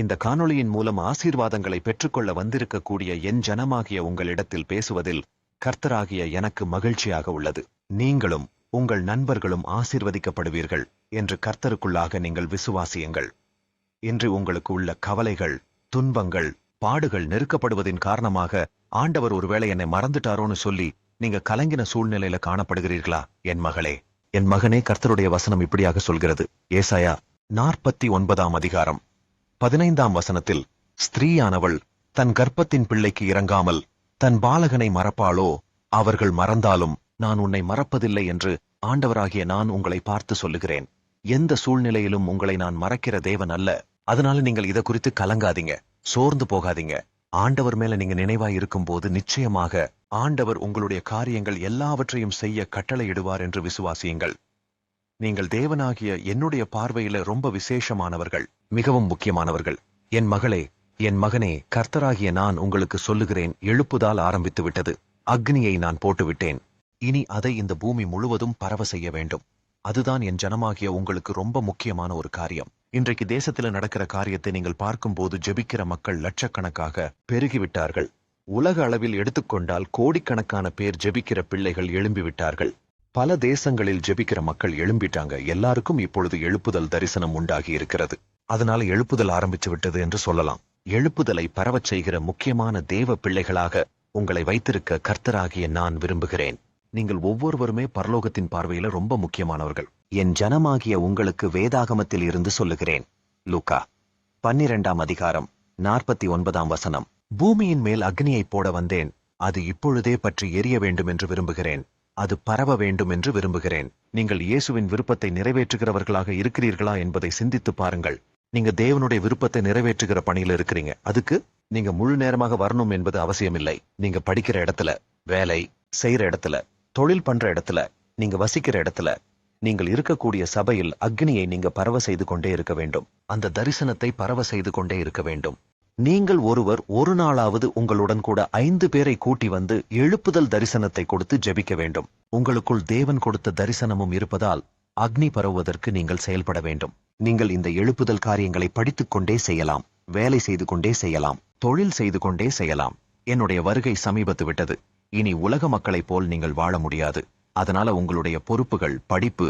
இந்த காணொளியின் மூலம் ஆசீர்வாதங்களை பெற்றுக்கொள்ள வந்திருக்கக்கூடிய என் ஜனமாகிய உங்களிடத்தில் பேசுவதில் கர்த்தராகிய எனக்கு மகிழ்ச்சியாக உள்ளது. நீங்களும் உங்கள் நண்பர்களும் ஆசீர்வதிக்கப்படுவீர்கள் என்று கர்த்தருக்குள்ளாக நீங்கள் விசுவாசியுங்கள். இன்று உங்களுக்கு உள்ள கவலைகள் துன்பங்கள் பாடுகள் நெருக்கப்படுவதின் காரணமாக ஆண்டவர் ஒருவேளை என்னை மறந்துட்டாரோன்னு சொல்லி நீங்க கலங்கின சூழ்நிலையில காணப்படுகிறீர்களா? என் மகளே என் மகனே கர்த்தருடைய வசனம் இப்படியாக சொல்கிறது. ஏசாயா நாற்பத்தி ஒன்பதாம் அதிகாரம். பதினைந்தாம் வசனத்தில் ஸ்திரீயானவள் தன் கர்ப்பத்தின் பிள்ளைக்கு இறங்காமல் தன் பாலகனை மறப்பாளோ? அவர்கள் மறந்தாலும் நான் உன்னை மறப்பதில்லை என்று ஆண்டவராகிய நான் உங்களை பார்த்து சொல்லுகிறேன். எந்த சூழ்நிலையிலும் உங்களை நான் மறக்கிற தேவன் அல்ல. அதனால நீங்கள் இத குறித்து கலங்காதீங்க. சோர்ந்து போகாதீங்க. ஆண்டவர் மேல நீங்க நினைவாய் இருக்கும்போது நிச்சயமாக ஆண்டவர் உங்களுடைய காரியங்கள் எல்லாவற்றையும் செய்ய கட்டளையிடுவார் என்று விசுவாசியுங்கள். நீங்கள் தேவனாகிய என்னுடைய பார்வையில ரொம்ப விசேஷமானவர்கள். மிகவும் முக்கியமானவர்கள். என் மகளே என் மகனே கர்த்தராகிய நான் உங்களுக்கு சொல்லுகிறேன் எழுப்புதால் ஆரம்பித்து விட்டது அக்னியை நான் போட்டுவிட்டேன். இனி அதை இந்த பூமி முழுவதும் பரவ செய்ய வேண்டும். அதுதான் என் ஜனமாகிய உங்களுக்கு ரொம்ப முக்கியமான ஒரு காரியம். இன்றைக்கு தேசத்துல நடக்கிற காரியத்தை நீங்கள் பார்க்கும்போது ஜெபிக்கிற மக்கள் லட்சக்கணக்காக பெருகிவிட்டார்கள். உலக அளவில் எடுத்துக்கொண்டால் கோடிக்கணக்கான பேர் ஜெபிக்கிற பிள்ளைகள் எழும்பிவிட்டார்கள். பல தேசங்களில் ஜெபிக்கிற மக்கள் எழும்பிட்டாங்க. எல்லாருக்கும் இப்பொழுது எழுப்புதல் தரிசனம் உண்டாகி இருக்கிறது. அதனால எழுப்புதல் ஆரம்பித்து விட்டது என்று சொல்லலாம். எழுப்புதலை பரவச் செய்கிற முக்கியமான தேவ பிள்ளைகளாக உங்களை வைத்திருக்க கர்த்தராகிய நான் விரும்புகிறேன். நீங்கள் ஒவ்வொருவருமே பரலோகத்தின் பார்வையில ரொம்ப முக்கியமானவர்கள். என் ஜனமாகிய உங்களுக்கு வேதாகமத்தில் இருந்து சொல்லுகிறேன். லூக்கா பன்னிரெண்டாம் அதிகாரம் நாற்பத்தி ஒன்பதாம் வசனம். பூமியின் மேல் அக்னியை போட வந்தேன். அது இப்பொழுதே பற்றி எரிய வேண்டும் என்று விரும்புகிறேன். அது பரவ வேண்டும் என்று விரும்புகிறேன். நீங்கள் இயேசுவின் விருப்பத்தை நிறைவேற்றுகிறவர்களாக இருக்கிறீர்களா என்பதை சிந்தித்து பாருங்கள். நீங்க தேவனுடைய விருப்பத்தை நிறைவேற்றுகிற பணியில இருக்கிறீங்க. அதுக்கு நீங்க முழு நேரமாக வரணும் என்பது அவசியமில்லை. நீங்க படிக்கிற இடத்துல வேலை செய்யற இடத்துல தொழில் பண்ற இடத்துல நீங்க வசிக்கிற இடத்துல நீங்கள் இருக்கக்கூடிய சபையில் அக்னியை நீங்க பரவ செய்து கொண்டே இருக்க வேண்டும். அந்த தரிசனத்தை பரவ செய்து கொண்டே இருக்க வேண்டும். நீங்கள் ஒருவர் ஒரு நாளாவது உங்களுடன் கூட ஐந்து பேரை கூட்டி வந்து எழுப்புதல் தரிசனத்தை கொடுத்து ஜெபிக்க வேண்டும். உங்களுக்குள் தேவன் கொடுத்த தரிசனமும் இருப்பதால் அக்னி பரவுவதற்கு நீங்கள் செயல்பட வேண்டும். நீங்கள் இந்த எழுப்புதல் காரியங்களை படித்துக் கொண்டே செய்யலாம் வேலை செய்து கொண்டே செய்யலாம் தொழில் செய்து கொண்டே செய்யலாம். என்னுடைய வருகை சமீபத்து விட்டது. இனி உலக மக்களைப் போல் நீங்கள் வாழ முடியாது. அதனால உங்களுடைய பொறுப்புகள் படிப்பு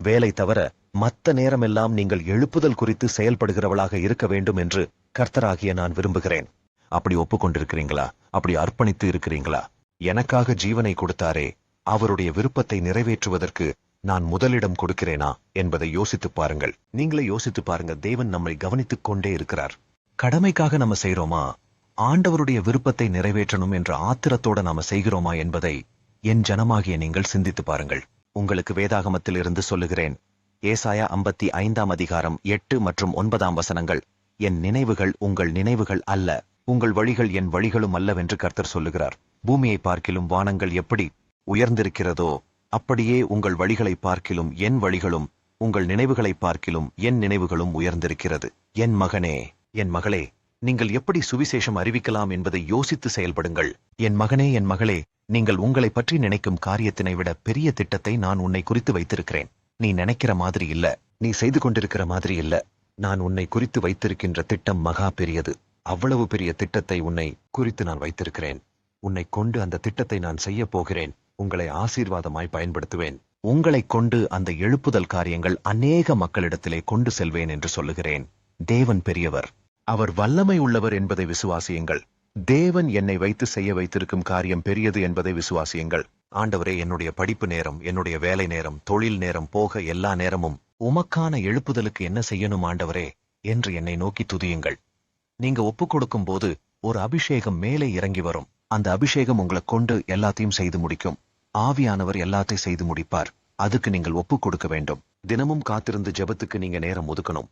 வேலை தவிர மத்த நேரமெல்லாம் நீங்கள் எழுப்புதல் குறித்து செயல்படுகிறவளாக இருக்க வேண்டும் என்று கர்த்தராகிய நான் விரும்புகிறேன். அப்படி ஒப்புக்கொண்டிருக்கிறீங்களா? அப்படி அர்ப்பணித்து இருக்கிறீங்களா? எனக்காக ஜீவனை கொடுத்தாரே. அவருடைய விருப்பத்தை நிறைவேற்றுவதற்கு நான் முதலிடம் கொடுக்கிறேனா என்பதை யோசித்துப் பாருங்கள். நீங்களே யோசித்து பாருங்க தேவன் நம்மை கவனித்துக் கொண்டே இருக்கிறார். கடமைக்காக நம்ம செய்யறோமா ஆண்டவருடைய விருப்பத்தை நிறைவேற்றணும் என்ற ஆத்திரத்தோட நாம செய்கிறோமா என்பதை என் ஜனமாகிய நீங்கள் சிந்தித்து பாருங்கள். உங்களுக்கு வேதாகமத்தில் இருந்து சொல்லுகிறேன். ஏசாயா ஐம்பத்தி ஐந்தாம் அதிகாரம் எட்டு மற்றும் ஒன்பதாம் வசனங்கள் என் நினைவுகள் உங்கள் நினைவுகள் அல்ல உங்கள் வழிகள் என் வழிகளும் அல்லவென்று கர்த்தர் சொல்லுகிறார். பூமியை பார்க்கிலும் வானங்கள் எப்படி உயர்ந்திருக்கிறதோ அப்படியே உங்கள் வழிகளை பார்க்கிலும் என் வழிகளும் உங்கள் நினைவுகளை பார்க்கிலும் என் நினைவுகளும் உயர்ந்திருக்கிறது. என் மகனே என் மகளே நீங்கள் எப்படி சுவிசேஷம் அறிவிக்கலாம் என்பதை யோசித்து செயல்படுங்கள். என் மகனே என் மகளே நீங்கள் உங்களை பற்றி நினைக்கும் காரியத்தினை விட பெரிய திட்டத்தை நான் உன்னை குறித்து வைத்திருக்கிறேன். நீ நினைக்கிற மாதிரி இல்ல. நீ செய்து கொண்டிருக்கிற மாதிரி இல்ல. நான் உன்னை குறித்து வைத்திருக்கின்ற திட்டம் மகா பெரியது. அவ்வளவு பெரிய திட்டத்தை உன்னை குறித்து நான் வைத்திருக்கிறேன். உன்னை கொண்டு அந்த திட்டத்தை நான் செய்ய போகிறேன். உங்களை ஆசீர்வாதமாய் பயன்படுத்துவேன். உங்களைக் கொண்டு அந்த எழுப்புதல் காரியங்கள் அநேக மக்களிடத்திலே கொண்டு செல்வேன் என்று சொல்லுகிறேன். தேவன் பெரியவர். அவர் வல்லமை உள்ளவர் என்பதை விசுவாசியுங்கள். தேவன் என்னை வைத்து செய்ய வைத்திருக்கும் காரியம் பெரியது என்பதை விசுவாசியுங்கள். ஆண்டவரே என்னுடைய படிப்பு நேரம் என்னுடைய வேலை நேரம் தொழில் நேரம் போக எல்லா நேரமும் உமக்கான எழுப்புதலுக்கு என்ன செய்யணும் ஆண்டவரே என்று என்னை நோக்கி துதியுங்கள். நீங்க ஒப்புக் கொடுக்கும் போது ஒரு அபிஷேகம் மேலே இறங்கி வரும். அந்த அபிஷேகம் உங்களை கொண்டு எல்லாத்தையும் செய்து முடிக்கும். ஆவியானவர் எல்லாத்தையும் செய்து முடிப்பார். அதுக்கு நீங்கள் ஒப்புக் கொடுக்க வேண்டும். தினமும் காத்திருந்து ஜெபத்துக்கு நீங்க நேரம் ஒதுக்கணும்.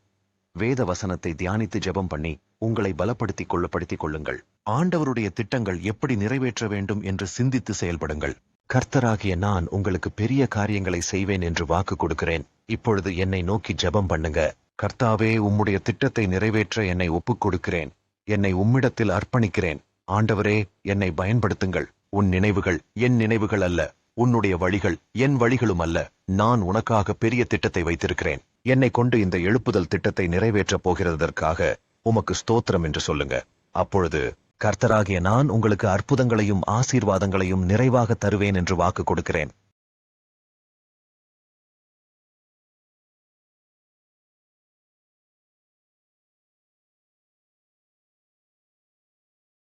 வேத வசனத்தை தியானித்து ஜெபம் பண்ணி உங்களை பலப்படுத்திக் கொள்ளப்படுத்திக் கொள்ளுங்கள். ஆண்டவருடைய திட்டங்கள் எப்படி நிறைவேற்ற வேண்டும் என்று சிந்தித்து செயல்படுங்கள். கர்த்தராகிய நான் உங்களுக்கு பெரிய காரியங்களை செய்வேன் என்று வாக்கு கொடுக்கிறேன். இப்பொழுது என்னை நோக்கி ஜெபம் பண்ணுங்க. கர்த்தாவே உம்முடைய திட்டத்தை நிறைவேற்ற என்னை ஒப்புக் கொடுக்கிறேன். என்னை உம்மிடத்தில் அர்ப்பணிக்கிறேன். ஆண்டவரே என்னை பயன்படுத்துங்கள். உன் நினைவுகள் என் நினைவுகள் அல்ல உன்னுடைய வழிகள் என் வழிகளும் அல்ல. நான் உனக்காக பெரிய திட்டத்தை வைத்திருக்கிறேன். என்னை கொண்டு இந்த எழுப்புதல் திட்டத்தை நிறைவேற்றப் போகிறதற்காக உமக்கு ஸ்தோத்திரம் என்று சொல்லுங்க. அப்பொழுது கர்த்தராகிய நான் உங்களுக்கு அற்புதங்களையும் ஆசீர்வாதங்களையும் நிறைவாக தருவேன் என்று வாக்கு கொடுக்கிறேன்.